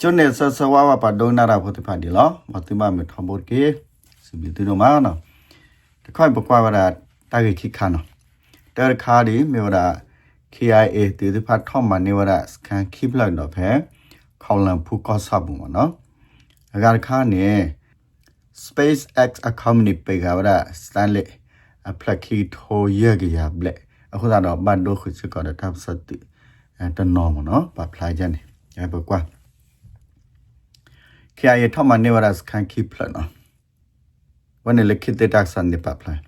ကျွန်းနေဆဆဝါဝပါဒုံနာရာဖို့တဖတ်ဒီလောမတိမမထဘတ်ကေစဘီတူနောမနော်တခွိုင်ပကွာဝရတာဂိခိခါနော်တဲခါဒီမေဝရာ KIA တေတဖတ်ထောမနေဝရစကန်ခိပလောက်တော့ဖဲခေါလန်ဖူကောဆပ်ဘူးမနော်အဂါခါနေ SpaceX အကောမနီပေကဝရစတန်လေအပလက်ခီထိုရကရဘလက်အခုတော့ဘတ်ဒိုခုချကောတဲ့တပ်စတိအဲတနော်မနော်ပပလိုက်ကြနေအဲပကွာ KIA ထောက်မနေဝရစကန်ခိပလနော်ဝန်လေခိတတက်ဆန်နေပပလိုက်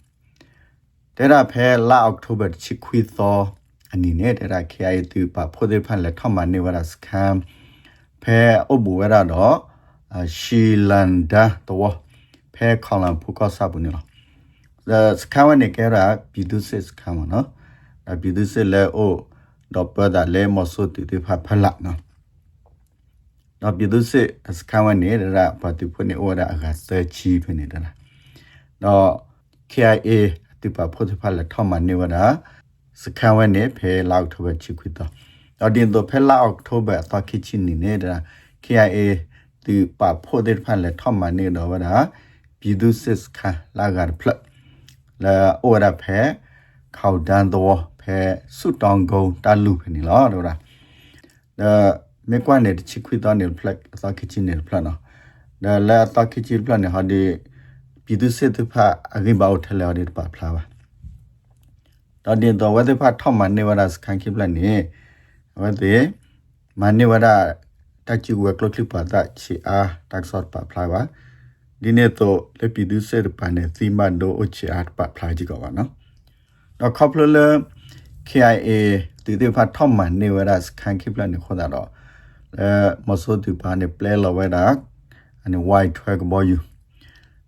တဲ့ရဖဲလာအောက်တိုဘာချီခွီသောအနိနဲ့တဲ့ရ KIA တူပါဖို့တဲ့ဖန်လေထောက်မနေဝရစကန်ဖဲအဘူဝရတော့ရှီလန်ဒါတော့ဖဲခေါလန်ဖူကောဆပ်ဘူးနော်စကန်ဝနေကရဘီဒုစစ်စကန်မနော်ဘီဒုစစ်လေအိုတော့ပဒါလေမဆုတူတူဖဖလာနော် တော့ပြည်သူစစ်စကန်ဝနေရပါတူဖွနေဩရာအကစချီဖွနေတာတော့ KIA တိပါဖို့ဖလာထောက်မနေဝရာစကန်ဝနေဖဲလောက်ထဘချီခွီတော့တော့ဒီတော့ဖဲလောက်တိုဘာတော့ခိချီနေနေတာ KIA တိပါဖို့တဲ့ဖလာထောက်မနေတော့ဝရာပြည်သူစစ်ခါလာဂါဖလလာဩရာဖဲခေါဒန်တော့ဖဲဆုတောင်းကုန်းတလူဖနေလောတော့ဒါ မေကွာနေချီခွီတောနေဖလက်အသာခချီနေဖလနော်ဒါလာအသာခချီဖလနေဟာဒီပြည်သူစစ်တဖအဂိဘောက်ထလဲရတဲ့ပါဖလာပါတော့ဒီတော့ဝတ်ဖထောက်မနေဝရစခန်ခိဖလနေဝတ်ဒီမနေဝရတချီဝကလကလပါတာချီအားတက်ဆော့ပါဖလာပါဒီနေ့တော့လေပြည်သူစစ်ပန်နေသီမန်ဒိုအချီအားပါဖလာကြည့်ကောပါနော်တော့ခေါပလလ KIA ဒီဒီဖတ်ထောက်မနေဝရစခန်ခိဖလနေခေါ်တာတော့ အဲမဆိုတူပါနေ play လောဝဲတာအနေ white track ကဘောယူ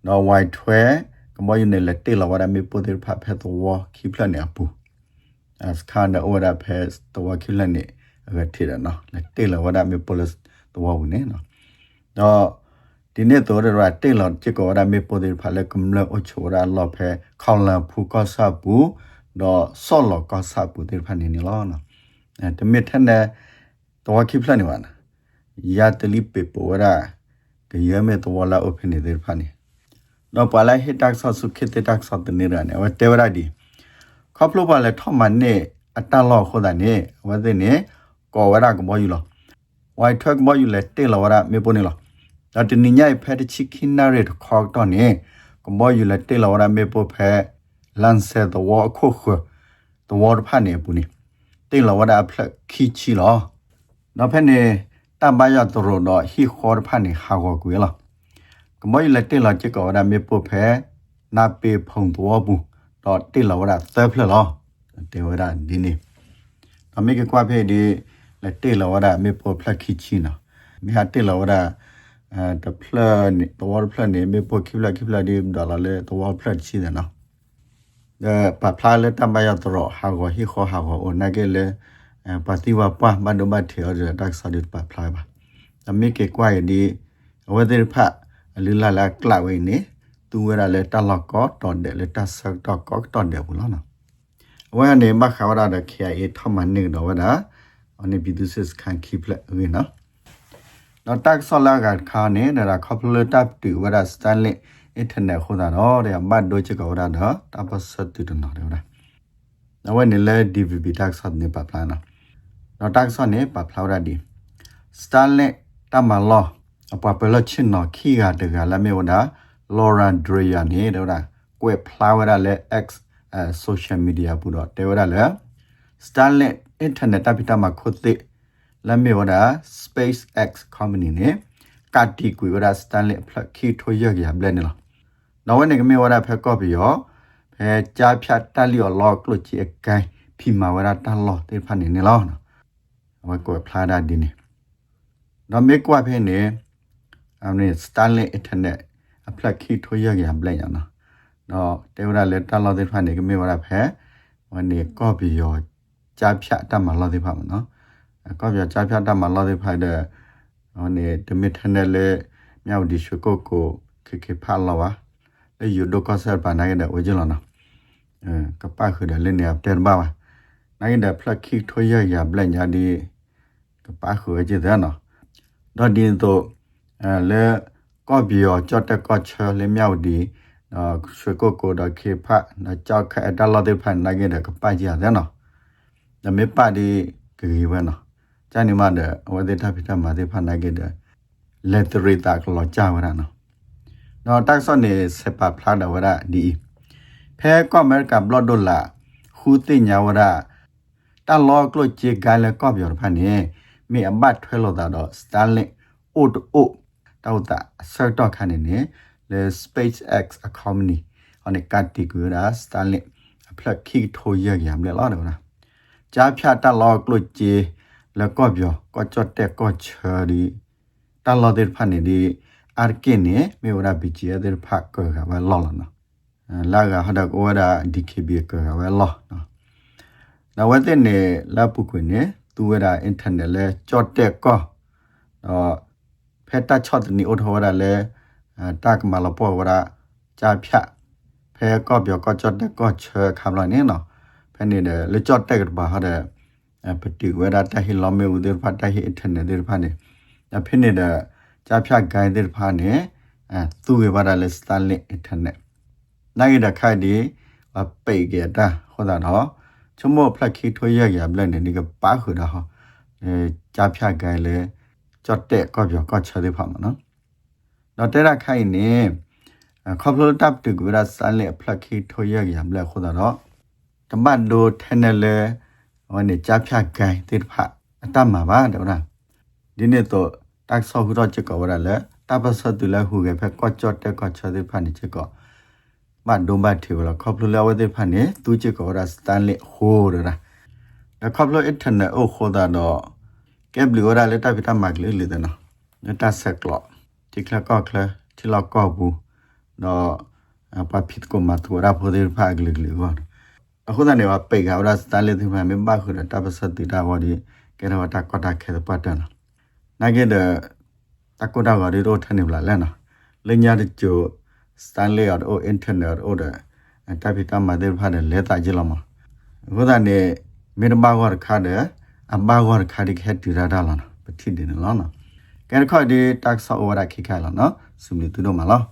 နော် white track ကဘောယူနေလက်တေလောဝရမေပိုတေဖတ်ဖက်တော့ခိပလနေအပူ as kind of order pass တော့ခိလနေအကတိရနော်လက်တေလောဝရမေပိုလစ်တော့ဘူးနေနော်တော့ဒီနေ့တော့ရတေလောချေကောရမေပိုတေဖတ်လက်ကမလအချိုရာလောဖဲခေါလန်ဖူကောဆပ်ဘူးတော့ဆော့လောကောဆပ်ဘူးတေဖတ်နေနေလောနော်အဲတမစ်ထနဲ့ တော့ခိပလနေပါနာယာတလီပေပေါ်ရာကရမဲတော့လာ open နေတဲ့ဖာနေတော့ပါလိုက်ဟစ်တက်ဆော့စုခစ်တက်ဆော့တနေရနေဝတဲဝရဒီခေါပလိုပါလဲထော့မနဲ့အတလောခေါ်တာနေဝတဲ့နေကောဝရကမောယူလောဝိုင်ထက်မောယူလဲတဲလောဝရမေပေါ်နေလောဒါတနိညာဖက်ချီခိနာရခေါတော့နေကမောယူလဲတဲလောဝရမေပေါ်ဖဲလန်ဆဲတော့ဝခုခုတော့ဝဖာနေပူနေတဲလောဝရဖက်ခီချီလော နောက်ဖက်နေတဘရတရတော့ဟီခေါ်ဖာနေဟာကိုကွေလားကမွိလက်တက်လာချက်ကရမေပုဖဲနာပေဖုံတော်ဘူးတော့တက်လာဝရသဖလလောတေဝရဒီနေအမေကကွာဖေးဒီလက်တက်လာဝရမေပုဖလက်ခိချီနာမေဟာတက်လာဝရအဲတဖလနေတော်ဖလနေမေပုခိဖလက်ခိဖလက်ဒီဒေါ်လာလေတော်ဖလက်ချီတယ်နော်အဲပပလာလက်တဘရတရဟာကိုဟီခေါ်ဟာကိုအိုနဂေလေ ပါတိဝပမဒမထေရတက်ဆာဒစ်ပါဖလာပါအမေကေကွာရဒီဝဒရဖလူလာလာကလဝိနေသူဝရလေတလောက်ကောတော်တယ်လေတဆက်တော့ကောတော်တယ်ဘူးလားနော်ဝဲနေမခါဝရတဲ့ခေအေထမနေတော့ဝဒအနေဘီဒုစစ်ခံခိပလက်ဝေနော်တော့တက်ဆောလာကခါနေဒါကပလတပ်တူဝရစတန်လေအင်တာနက်ခေါ်တာတော့တဲ့မတ်ဒိုချကောရတာတပတ်စတူတနော်တဲ့နဝနေလေ DVB တက်ဆောနေပါပလာနော် တော့တက်ဆောနေပါဖလာရဒီစတန်လေတမလောအပပလချင်းနော်ခီကတကလမေဝဒလော်ရန်ဒရီယာနေတော့ကွဲဖလာဝရလေ X အဲ social media ပူတော့တေဝရလေ Starlink internet တပိတမှာခုတ်တဲ့လမေဝဒ SpaceX company နေကတိကွေဝဒ Starlink ဖလခီထိုရရဘလနေလားနော်ဝနေကမေဝဒဖက်ကော့ပြီးရောဖဲကြားဖြတ်တက်လျော်လော့ကလုချီအကိုင်းဖီမာဝဒတက်လော့တေဖာနေနေလားနော် ဝကောဖလာဒါဒီနေနော်မေကွာဖဲနေအမနေ Starlink internet အဖလက်ခီထိုရရဘလရနော်နော်တေဝရလက်တက်လော့တေဖာနေကမေဝဒဖဲဝနေကော့ပြီးရောကြားဖြတ်တက်မှာလော့တေဖာမနော်ကော့ပြကြားဖြတ်တက်မှာလော့တေဖာတဲ့ဟိုနေဒမီထနယ်လေမြောက်ဒီရှုကိုကိုခေခေဖာလောဝါလေယူဒိုကောဆာပါနိုင်တဲ့ဝကြလောနော်အဲကပခုတဲ့လင်းနေတဲ့ဘာဝနိုင်တဲ့ဖလက်ခီထိုရရဘလညာဒီက ပခုဝကြတဲ့နော်တော့ဒီတော့အဲလေကော့ဘီယောကြော့တက်ကော့ချာလေမြောက်ဒီနော်ရွှေကိုကိုတော့ခေဖတ်နော်ကြောက်ခက်တလာတဲ့ဖတ်နိုင်ခဲ့တဲ့ကပတ်ကြရတယ်နော်ဒါမေပါဒီဂရီဝဲနော်ဂျာနီမတဲ့ဝဒေတာဖိတာမာတဲ့ဖတ်နိုင်ခဲ့တဲ့လက်တရီတာကလောကြဝရနော်နော်တက်ဆော့နေစပပလာဒဝရဒီဖဲကော့မဲကဘလော့ဒိုလာခူတိညာဝရတာလောကလိုချေဂိုင်လကော့ပြောဖတ်နေ မေအဘတ်ထွဲလို့တာတော့စတာလင်အိုတိုအိုတောက်တာဆော့တော့ခနေနေလေ SpaceX a company ဟောနေကတိကူရာစတာလင်အဖလက်ခိထိုရရမ်လေလာတော့နာကြားဖြတ်တလောကလိုချေလကော့ပြောကော့ချတ်တက်ကော့ချာဒီတလောတဲ့ဖတ်နေဒီအာကိနေမေဝရာဘီချီအတဲ့ဖတ်ကောကဘာလောလာနော်လာကဟဒကဝရာဒီကေဘီကောကဘာလောနော်နောက်ဝတဲ့နေလာပုကွနေ သူဝရာအင်တာနက်လဲကြော့တက်ကောတော့ဖက်တာချော့နီအိုထောဝရာလဲတာကမလာပေါ်ဝရာကြာဖြတ်ဖဲကော့ပြောကော့ကြော့တက်ကော့ချေခမ်လာနေနော်ဖဲနေတယ်လေကြော့တက်ကဘာဟာတဲ့ပတိဝရာတဟီလောမေဦးတဲ့ဖတ်တဟီအင်တာနက်တဲ့ဖတ်နေဖဲနေတဲ့ကြာဖြတ်ဂိုင်းတဲ့ဖတ်နေအဲသူဝရာလဲစတန်လင်အင်တာနက်နိုင်တဲ့ခိုက်ဒီပိတ်ကြတာဟောတာတော့ ချမောဖလက်ခီထွေးရရဘလက်နေဒီကပါခုတာဟောအဲကြာဖြတ်ဂိုင်းလဲကြော့တက်ကော့ပြောကော့ချတဲ့ဖတ်မှာနော်တော့တဲ့ရခိုင်နေခေါပလိုတပ်တူကရဆန်လေဖလက်ခီထွေးရရဘလက်ဟောတာတော့တမတ်ဒိုထနေလေဟောနေကြာဖြတ်ဂိုင်းတဲ့ဖတ်အတမှာပါတော့လားဒီနေ့တော့တက်ဆော့ခုတော့ချက်ကောရလဲတပတ်ဆက်တူလဲဟူခဲ့ဖက်ကော့ကြော့တက်ကော့ချတဲ့ဖတ်နေချက်ကော မဒုံဘတ်ထေဝလာခေါပလိုလဲဝတဲ့ဖတ်နေသူချက်ကောရစတန်လေဟိုးရတာဒါခေါပလိုအစ်ထနေအိုခိုဒါတော့ကဲဘလီဝရလက်တာဖီတာမတ်လေလေတဲ့နော်လက်တာဆက်ကလော့တိကလကော့ကလတိလောက်ကော့ဘူးတော့ပဖြစ်ကိုမတူရာဖိုဒေဖာဂလီဂလီဝါအခုတည်းကပိတ်ကဝရစတန်လေဒီမှာမဘခုတာတပတ်ဆက်တီတာဝဒီကဲတော့တာကော့တာခဲပတ်တန်နိုင်ခဲ့တဲ့တကောတာကရီတော့ထနေပလာလဲနော်လညာတကျိုစတန်လေအော်အိုအင်တာနက်အော်တဲ့တပိတမတဲ့ဖာတဲ့လဲတာကြည့်လောက်မှာအခုတည်းမေရဘာဝရခါ တဲ့အဘာဝရခါဒီခဲတူရတာလားပတိတယ်နော်နော်ကဲခေါ်ဒီတက်ဆောဝရခိခိုင်လားနော်စုမီတူတော့မလား